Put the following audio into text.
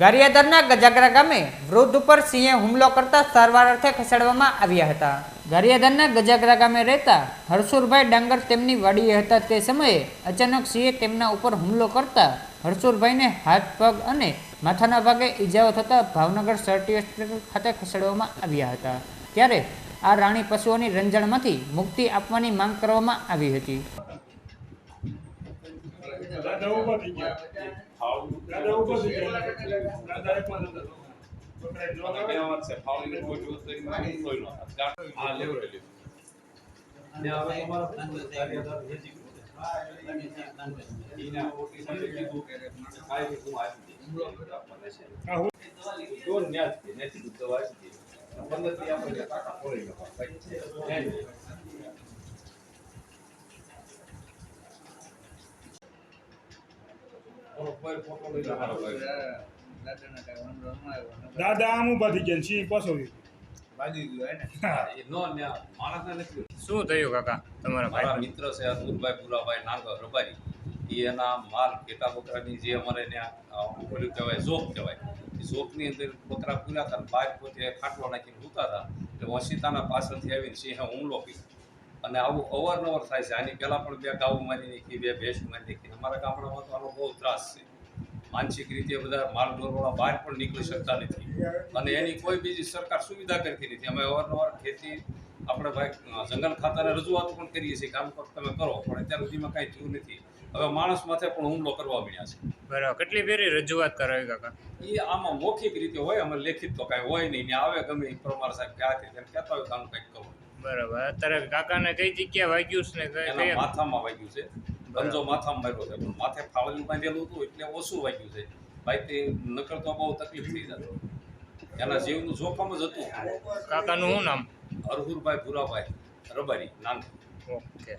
ગારિયાદરના ગજાગરા ગામે વૃદ્ધ ઉપર સિંહે હુમલો કરતા સારવાર અર્થે ખસેડવામાં આવ્યા હતા. ગારિયાદરના ગજાગરા ગામે રહેતા હરસુરભાઈ ડાંગર તેમની વાડીએ હતા તે સમયે અચાનક સિંહે તેમના ઉપર હુમલો કરતા હરસુરભાઈને હાથ, પગ અને માથાના ભાગે ઈજાઓ થતાં ભાવનગર સરટી હોસ્પિટલ ખાતે ખસેડવામાં આવ્યા હતા. ત્યારે આ રાણી પશુઓની રંજણમાંથી મુક્તિ આપવાની માંગ કરવામાં આવી હતી. પંદરથી આપણે કાકા ફોડી નાખવા ભાઈ ઓલો કોઈ ફોટો લઈ લે હારો ભાઈ દાદા આમ ઊભા થઈ ગયા છીએ પાછો શું થયું કાકા? તમારા મારા મિત્ર છે અતુલભાઈ પુરાભાઈ નાગર રબારી એના માલ ઘેટા બકરાની જે અમારે ત્યાં ઓલું કહેવાય ઝોપ કહેવાય. એ ઝોપની અંદર બકરા પૂરા હતા ને પોતે ખાટલો નાખીને ઉતા હતા. એટલે વસીતાના પાછળથી આવીને સિંહે હુમલો કર્યો. અને આવું અવારનવાર થાય છે. આની પહેલાં પણ બે ગાઉ મારી નાખી બે ભેંસ મારી નાખી. અમારા ગામડામાં તો આનો બહુ ત્રાસ છે. માનસિક રીતે બધા માલ ઢોરવાળા બહાર પણ નીકળી શકતા નથી. અને એની કોઈ બીજી સરકાર સુવિધા કરતી નથી. અમે અવારનવાર ખેતી આપણે ભાઈ જંગલ ખાતાને રજૂઆતો પણ કરીએ છીએ કામ તમે કરો પણ અત્યાર સુધીમાં કાંઈ થયું નથી. હવે માણસ માથે પણ હુમલો કરવા મળ્યા છે. બરાબર. કેટલી ફેરી રજૂઆત કરાવી કાકા? એ આમાં મૌખિક રીતે હોય અમે લેખિત તો કાંઈ હોય નહીં. ને આવે ગમે એ પ્રમાણે સાહેબ ક્યાંથી તેમ કહેતા હોય કામ કંઈક કરવું બરાબર. અત્યારે કાકાને કઈ જગ્યા વાગ્યું છે ને કઈ માથામાં વાગ્યું છે. ગંજો માથામાં માર્યો છે. પણ માથે ફાવલું બાંધેલું હતું એટલે ઓછું વાગ્યું છે. બાઈકથી નકર તો બહુ તકલીફ થઈ જતો. એના જીવનું જોખમ જ હતું. કાકાનું શું નામ? હરહુરભાઈ ભુરાભાઈ રબારી નાનકી ઓકે.